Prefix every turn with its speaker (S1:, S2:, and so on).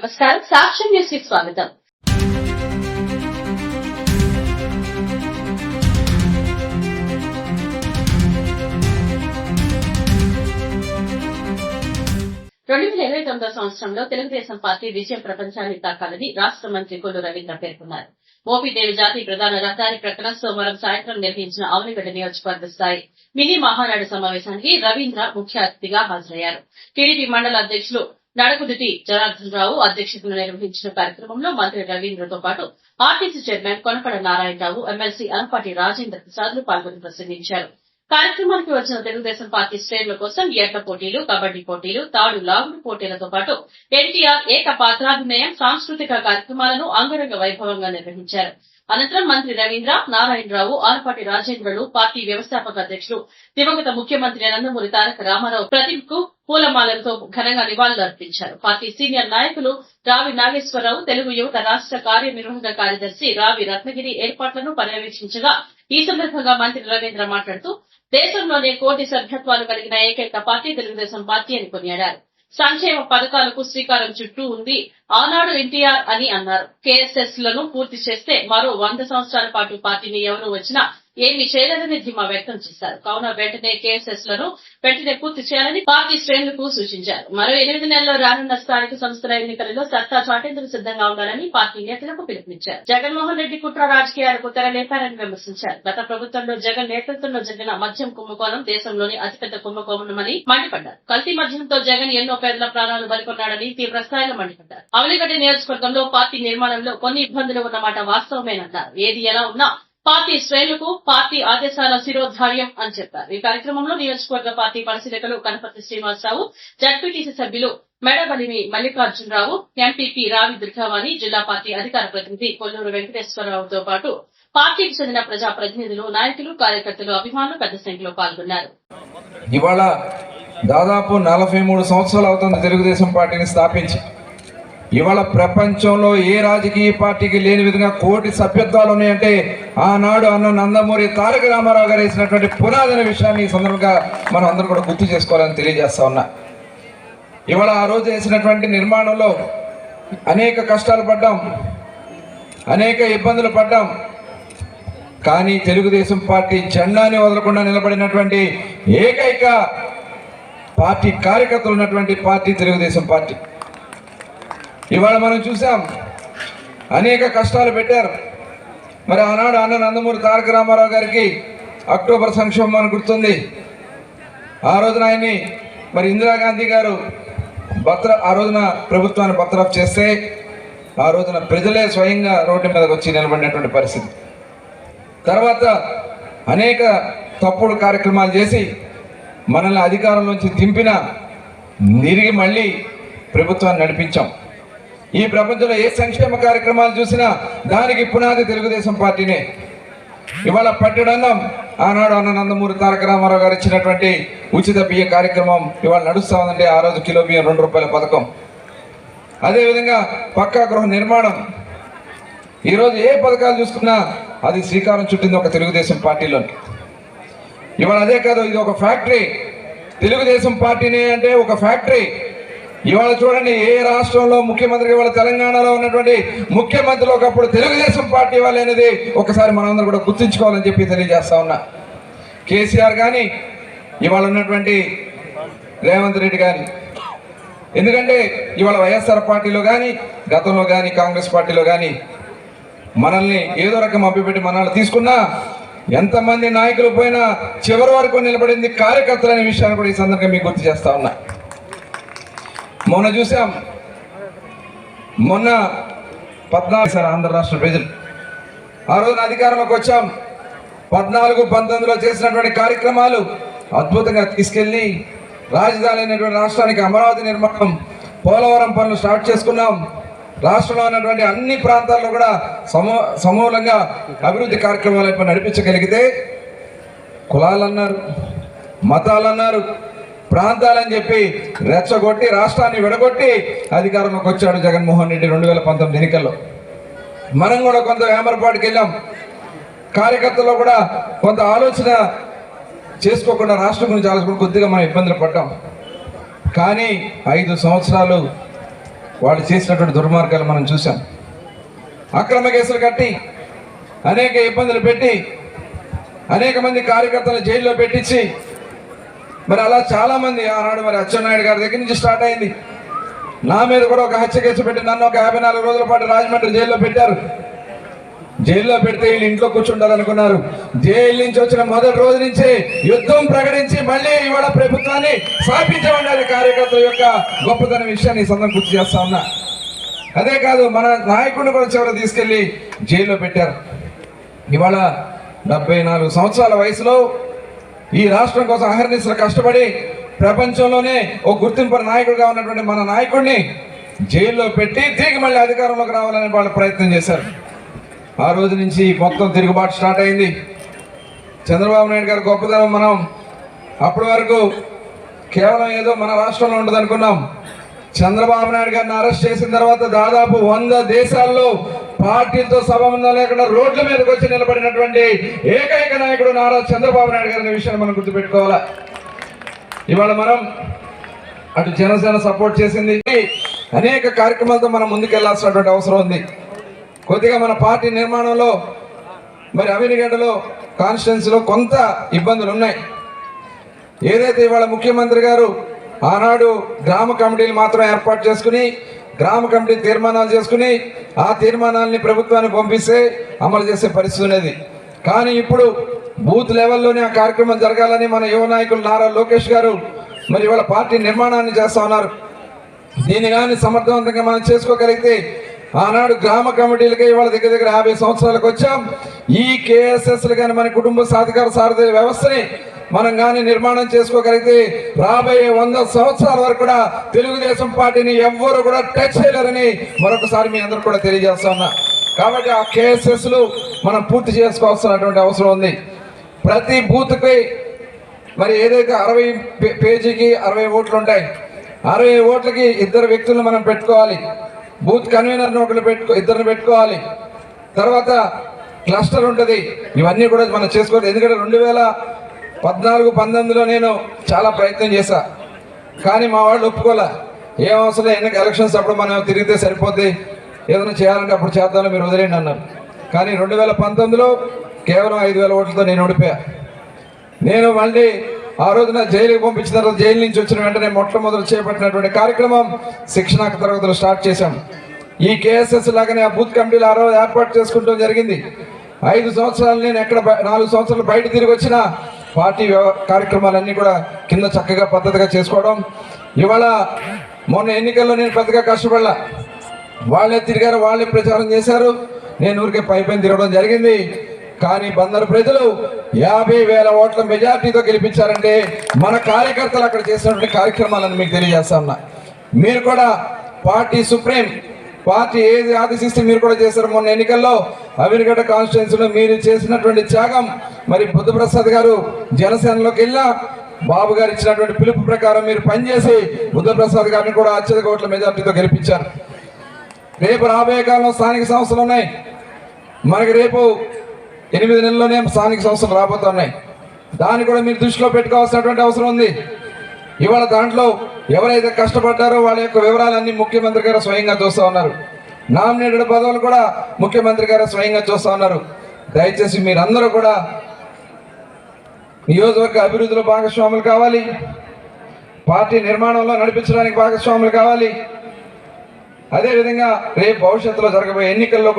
S1: నమస్కారం సాక్ష్యం న్యూస్కి స్వాగతం. రెండు వేల ఇరవై తొమ్మిదో సంవత్సరంలో తెలుగుదేశం పార్టీ విజయం ప్రపంచానికి తాకాలని రాష్ట్ర మంత్రి కొల్లు రవీంద్ర పేర్కొన్నారు. మోపిదేవి జాతీయ ప్రధాన రహదారి ప్రకటన సోమవారం సాయంత్రం నిర్వహించిన అవనిగడ్డ నియోజకవర్గ స్థాయి మినీ మహానాడు సమావేశానికి రవీంద్ర ముఖ్య అతిథిగా హాజరయ్యారు. టీడీపీ మండల అధ్యక్షులు నడకుదిటి జనార్దనరావు రావు నిర్వహించిన కార్యక్రమంలో మంత్రి రవీంద్రతో పాటు RTC chairman Konapada Narayanarao MLC Alapati Rajendra ప్రసాద్లు పాల్గొని ప్రసంగించారు. కార్యక్రమానికి వచ్చిన తెలుగుదేశం పార్టీ శ్రేణుల కోసం ఏట పోటీలు కబడ్డీ పోటీలు తాడు లాగుడు పోటీలతో పాటు ఎన్టీఆర్ ఏక పాత్రాభినయం సాంస్కృతిక కార్యక్రమాలను అంగరంగ వైభవంగా నిర్వహించారు. అనంతరం మంత్రి రవీంద్ర నారాయణరావు ఆలపాటి రాజేంద్రలు పార్టీ వ్యవస్థాపక అధ్యక్షులు దివంగత ముఖ్యమంత్రి నందమూరి తారక రామారావు ప్రతిమకు పూలమాలలతో ఘనంగా నివాళులు అర్పించారు పార్టీ సీనియర్ నాయకులు రావి నాగేశ్వరరావు తెలుగు యువత రాష్ట్ర కార్యనిర్వహణ కార్యదర్శి రావి రత్నగిరి ఏర్పాట్లను పర్యవేక్షించగా ఈ సందర్భంగా మంత్రి రవీంద్ర మాట్లాడుతూ దేశంలోనే కోటి సభ్యత్వాలు కలిగిన ఏకైక పార్టీ తెలుగుదేశం పార్టీ అని కొనియాడారు. సంక్షేమ పథకాలకు శ్రీకారం చుట్టూ ఉంది. ఆనాడు ఎన్టీఆర్ అని అన్నారు. కేఎస్ఎస్లను పూర్తి చేస్తే మరో వంద సంవత్సరాల పాటు పార్టీని ఎవరు వచ్చినా ఏమీ చేయలేదని ధీమా వ్యక్తం చేశారు. కావున వెంటనే కేసెస్లను వెంటనే పూర్తి చేయాలని పార్టీ శ్రేణులకు సూచించారు. మరో ఎనిమిది నెలల్లో రానున్న స్థానిక సంస్థల ఎన్నికలలో సత్తా చాటేందుకు సిద్ధంగా ఉండాలని పార్టీ నేతలకు పిలుపునిచ్చారు. జగన్మోహన్ రెడ్డి కుట్ర రాజకీయాలకు తెరలేపారని విమర్శించారు. గత ప్రభుత్వంలో జగన్ నేతృత్వంలో జరిగిన మద్యం కుంభకోణం దేశంలోని అతిపెద్ద కుంభకోణమని మండిపడ్డారు. కల్తీ మద్యంతో జగన్ ఎన్నో పేదల ప్రాణాలు బలికొన్నాడని తీవ్ర స్థాయిలో మండిపడ్డారు. అవలిగడ్డ నియోజకవర్గంలో పార్టీ నిర్మాణంలో కొన్ని ఇబ్బందులు ఉన్నమాట వాస్తవమేనన్నారు. ఏది ఎలా ఉన్నా పార్టీ శ్రేణులకు పార్టీ ఆదేశాల శిరోధార్యం అని చెప్పారు. ఈ కార్యక్రమంలో నియోజకవర్గ పార్టీ పరిశీలకులు కనపతి శ్రీనివాసరావు జడ్పీటీసీ సభ్యులు మెడబలిమి మల్లికార్జునరావు ఎంపీపీ రావి దుర్గావాణి జిల్లా పార్టీ అధికార ప్రతినిధి కొల్లూరు వెంకటేశ్వరరావుతో పాటు పార్టీకి చెందిన ప్రజా ప్రతినిధులు నాయకులు కార్యకర్తలు అభిమానులు పెద్ద సంఖ్యలో పాల్గొన్నారు.
S2: ఇవాళ దాదాపు నలభై మూడు సంవత్సరాలు అవుతుంది తెలుగుదేశం పార్టీని స్థాపించి. ఇవాళ ప్రపంచంలో ఏ రాజకీయ పార్టీకి లేని విధంగా కోటి సభ్యత్వాలు ఉన్నాయంటే ఆనాడు అన్న నందమూరి తారక రామారావు గారు వేసినటువంటి పునాదన విషయాన్ని ఈ సందర్భంగా మనం అందరూ కూడా గుర్తు చేసుకోవాలని తెలియజేస్తా ఉన్నా. ఇవాళ ఆ రోజు వేసినటువంటి నిర్మాణంలో అనేక కష్టాలు పడ్డాం అనేక ఇబ్బందులు పడ్డాం. కానీ తెలుగుదేశం పార్టీ జెండాని వదలకుండా నిలబడినటువంటి ఏకైక పార్టీ కార్యకర్తలు ఉన్నటువంటి పార్టీ తెలుగుదేశం పార్టీ. ఇవాళ మనం చూసాం అనేక కష్టాలు పెట్టారు. మరి ఆనాడు అన్న నందమూరి తారక రామారావు గారికి అక్టోబర్ సంక్షోభం అని గుర్తుంది. ఆ రోజున ఆయన్ని మరి ఇందిరాగాంధీ గారు భద్ర ఆ రోజున ప్రభుత్వాన్ని భద్రఫ్ చేస్తే ఆ రోజున ప్రజలే స్వయంగా రోడ్డు మీదకి వచ్చి నిలబడినటువంటి పరిస్థితి. తర్వాత అనేక తప్పుడు కార్యక్రమాలు చేసి మనల్ని అధికారంలోంచి దింపిన తిరిగి మళ్ళీ ప్రభుత్వాన్ని నడిపించాం. ఈ ప్రపంచంలో ఏ సంక్షేమ కార్యక్రమాలు చూసినా దానికి పునాది తెలుగుదేశం పార్టీనే. ఇవాళ పట్టడన్నం ఆనాడు అన్న నందమూరి తారక రామారావు గారు ఇచ్చినటువంటి ఉచిత బియ్య కార్యక్రమం ఇవాళ నడుస్తూ ఉందండి ఆ రోజు కిలో బియ్యం రెండు రూపాయల పథకం. అదేవిధంగా పక్కా గృహ నిర్మాణం. ఈరోజు ఏ పథకాలు చూసుకున్నా అది శ్రీకారం చుట్టింది ఒక తెలుగుదేశం పార్టీలోని. ఇవాళ అదే కాదు ఇది ఒక ఫ్యాక్టరీ. తెలుగుదేశం పార్టీనే అంటే ఒక ఫ్యాక్టరీ. ఇవాళ చూడండి ఏ రాష్ట్రంలో ముఖ్యమంత్రి ఇవాళ తెలంగాణలో ఉన్నటువంటి ముఖ్యమంత్రులు ఒకప్పుడు తెలుగుదేశం పార్టీ వాళ్ళు అనేది ఒకసారి మనందరం కూడా గుర్తుంచుకోవాలని చెప్పి తెలియజేస్తా ఉన్నా. కేసీఆర్ కానీ ఇవాళ ఉన్నటువంటి రేవంత్ రెడ్డి కానీ ఎందుకంటే ఇవాళ వైఎస్ఆర్ పార్టీలో కానీ గతంలో కానీ కాంగ్రెస్ పార్టీలో కానీ మనల్ని ఏదో రకం అప్పిపెట్టి మనల్ని తీసుకున్నా ఎంతమంది నాయకులు పోయినా చివరి వరకు నిలబడింది కార్యకర్తలు అనే విషయాన్ని కూడా ఈ సందర్భంగా మీకు గుర్తు చేస్తా ఉన్నా. మొన్న చూసాం. మొన్న పద్నాలుగు సార్ ఆంధ్ర రాష్ట్ర ప్రజలు. ఆ రోజున అధికారంలోకి వచ్చాం. పద్నాలుగు పంతొమ్మిదిలో చేసినటువంటి కార్యక్రమాలు అద్భుతంగా తీసుకెళ్ళి రాజధాని అయినటువంటి రాష్ట్రానికి అమరావతి నిర్మాణం పోలవరం పనులు స్టార్ట్ చేసుకున్నాం. రాష్ట్రంలో ఉన్నటువంటి అన్ని ప్రాంతాల్లో కూడా సమూ సమూలంగా అభివృద్ధి కార్యక్రమాలు నడిపించగలిగితే కులాలన్నారు మతాలన్నారు ప్రాంతాలని చెప్పి రెచ్చగొట్టి రాష్ట్రాన్ని విడగొట్టి అధికారంలోకి వచ్చాడు జగన్మోహన్ రెడ్డి రెండు వేల పంతొమ్మిది ఎన్నికల్లో. మనం కూడా కొంత వేమరపాటుకి వెళ్ళాం. కార్యకర్తల్లో కూడా కొంత ఆలోచన చేసుకోకుండా రాష్ట్రం గురించి ఆలోచన కొద్దిగా మనం ఇబ్బందులు పడ్డాం. కానీ ఐదు సంవత్సరాలు వాళ్ళు చేసినటువంటి దుర్మార్గాలు మనం చూసాం అక్రమ కేసులు కట్టి అనేక ఇబ్బందులు పెట్టి అనేక మంది కార్యకర్తలు జైల్లో పెట్టించి మరి అలా చాలా మంది ఆనాడు మరి అచ్చెన్నాయుడు గారి దగ్గర నుంచి స్టార్ట్ అయింది. నా మీద కూడా ఒక హత్య కేసు పెట్టి నన్ను ఒక యాభై నాలుగు రోజుల పాటు రాజమండ్రి జైల్లో పెట్టారు. జైల్లో పెడితే వీళ్ళు ఇంట్లో కూర్చుంటారనుకున్నారు జైలు నుంచి వచ్చిన మొదటి రోజు నుంచి యుద్ధం ప్రకటించి మళ్ళీ ఇవాళ ప్రభుత్వాన్ని స్థాపించమన్నారు కార్యకర్తల యొక్క గొప్పతన విషయాన్ని ఈ సందర్భం గుర్తు చేస్తా ఉన్నా. అదే కాదు మన నాయకుడిని కూడా చివరి తీసుకెళ్ళి జైల్లో పెట్టారు. ఇవాళ డెబ్బై నాలుగు సంవత్సరాల వయసులో ఈ రాష్ట్రం కోసం అహర్నిశలు కష్టపడి ప్రపంచంలోనే ఒక గుర్తింపు నాయకుడిగా ఉన్నటువంటి మన నాయకుడిని జైల్లో పెట్టి తిరిగి మళ్ళీ అధికారంలోకి రావాలని వాళ్ళు ప్రయత్నం చేశారు. ఆ రోజు నుంచి మొత్తం తిరుగుబాటు స్టార్ట్ అయింది. చంద్రబాబు నాయుడు గారి గొప్పతనం మనం అప్పటి వరకు కేవలం ఏదో మన రాష్ట్రంలో ఉండదు అనుకున్నాం చంద్రబాబు నాయుడు గారిని అరెస్ట్ చేసిన తర్వాత దాదాపు వంద దేశాల్లో పార్టీలతో సంబంధం లేకుండా రోడ్ల మీదకి వచ్చి నిలబడినటువంటి ఏకైక నాయకుడు నారా చంద్రబాబు నాయుడు గారి విషయాన్ని మనం గుర్తుపెట్టుకోవాలా? ఇవాళ మనం అటు జనసేన సపోర్ట్ చేసింది. అనేక కార్యక్రమాలతో మనం ముందుకెళ్ళాల్సినటువంటి అవసరం ఉంది. కొద్దిగా మన పార్టీ నిర్మాణంలో మరి అవినిగడ్డలో కాన్స్టిట్యున్సీలో కొంత ఇబ్బందులు ఉన్నాయి. ఏదైతే ఇవాళ ముఖ్యమంత్రి గారు ఆనాడు గ్రామ కమిటీలు మాత్రం ఏర్పాటు చేసుకుని గ్రామ కమిటీ తీర్మానాలు చేసుకుని ఆ తీర్మానాల్ని ప్రభుత్వానికి పంపిస్తే అమలు చేసే పరిస్థితి ఉన్నది. కానీ ఇప్పుడు బూత్ లెవెల్లోనే ఆ కార్యక్రమం జరగాలని మన యువ నాయకులు నారా లోకేష్ గారు మరి ఇవాళ పార్టీ నిర్మాణాన్ని చేస్తా ఉన్నారు. దీన్ని కానీ సమర్థవంతంగా మనం చేసుకోగలిగితే ఆనాడు గ్రామ కమిటీలకి ఇవాళ దగ్గర దగ్గర యాభై సంవత్సరాలకు వచ్చాం. ఈ కేఎస్ఎస్లు కానీ మన కుటుంబ సాధికార సారథి వ్యవస్థని మనం కానీ నిర్మాణం చేసుకోగలిగితే రాబోయే వంద సంవత్సరాల వరకు కూడా తెలుగుదేశం పార్టీని ఎవ్వరు కూడా టచ్ చేయలేరని మరొకసారి మీ అందరూ కూడా తెలియజేస్తా ఉన్నా కాబట్టి ఆ కేఎస్ఎస్లు మనం పూర్తి చేసుకోవాల్సినటువంటి అవసరం ఉంది. ప్రతి బూత్కి మరి ఏదైతే అరవై పేజీకి అరవై ఓట్లు ఉంటాయి అరవై ఓట్లకి ఇద్దరు వ్యక్తులను మనం పెట్టుకోవాలి. బూత్ కన్వీనర్ ఒకరు పెట్టుకో ఇద్దరిని పెట్టుకోవాలి. తర్వాత క్లస్టర్ ఉంటుంది. ఇవన్నీ కూడా మనం చేసుకోవాలి. ఎందుకంటే రెండు వేల పద్నాలుగు పంతొమ్మిదిలో నేను చాలా ప్రయత్నం చేశా. కానీ మా వాళ్ళు ఒప్పుకోలే. ఏం అవసరం ఎన్నిక ఎలక్షన్స్ అప్పుడు మనం తిరిగితే సరిపోద్ది. ఏదైనా చేయాలంటే అప్పుడు చేద్దామని మీరు వదిలేండి అన్నారు. కానీ రెండు వేల పంతొమ్మిదిలో కేవలం ఐదు వేల ఓట్లతో నేను ఓడిపోయా. నేను మళ్ళీ ఆ రోజున జైలుకి పంపించిన తర్వాత జైలు నుంచి వచ్చిన వెంటనే మొట్టమొదటి చేపట్టినటువంటి కార్యక్రమం శిక్షణ తరగతులు స్టార్ట్ చేశాం. ఈ కేఎస్ఎస్ లాగానే ఆ బూత్ కమిటీలు ఆ రోజు ఏర్పాటు చేసుకుంటూ జరిగింది. ఐదు సంవత్సరాలు నేను ఎక్కడ నాలుగు సంవత్సరాలు బయట తిరిగి వచ్చినా పార్టీ కార్యక్రమాలన్నీ కూడా కింద చక్కగా పద్ధతిగా చేసుకోవడం. ఇవాళ మొన్న ఎన్నికల్లో నేను పెద్దగా కష్టపడలా. వాళ్ళే తిరిగారు వాళ్ళే ప్రచారం చేశారు. నేను ఊరికే పై పైన తిరగడం జరిగింది. కానీ బందరు ప్రజలు యాభై వేల ఓట్ల మెజార్టీతో గెలిపించారంటే మన కార్యకర్తలు అక్కడ చేసినటువంటి కార్యక్రమాలను మీకు తెలియజేస్తా ఉన్నా. మీరు కూడా పార్టీ సుప్రీం పార్టీ ఏది ఆదేశిస్తే మీరు కూడా చేశారు. మొన్న ఎన్నికల్లో అవినిగడ్డ కాన్స్టిట్యున్సీలో మీరు చేసినటువంటి త్యాగం. మరి బుద్ధప్రసాద్ గారు జనసేనలోకి వెళ్ళా బాబు గారు ఇచ్చినటువంటి పిలుపు ప్రకారం మీరు పనిచేసి బుద్ధప్రసాద్ గారిని కూడా అత్యధిక ఓట్ల మెజార్టీతో గెలిపించారు. రేపు రాబోయే కాలంలో స్థానిక సంస్థలు ఉన్నాయి. మనకి రేపు ఎనిమిది నెలల్లోనే స్థానిక సంస్థలు రాబోతున్నాయి. దాన్ని కూడా మీరు దృష్టిలో పెట్టుకోవాల్సినటువంటి అవసరం ఉంది. ఇవాళ దాంట్లో ఎవరైతే కష్టపడ్డారో వాళ్ళ యొక్క వివరాలన్నీ ముఖ్యమంత్రి గారు స్వయంగా చూస్తూ ఉన్నారు. నామినేటెడ్ పదవులు కూడా ముఖ్యమంత్రి గారు స్వయంగా చూస్తూ ఉన్నారు. దయచేసి మీరందరూ కూడా నియోజకవర్గ అభివృద్ధిలో భాగస్వాములు కావాలి. పార్టీ నిర్మాణంలో నడిపించడానికి భాగస్వాములు కావాలి. అదేవిధంగా రేపు భవిష్యత్తులో జరగబోయే ఎన్నికల్లో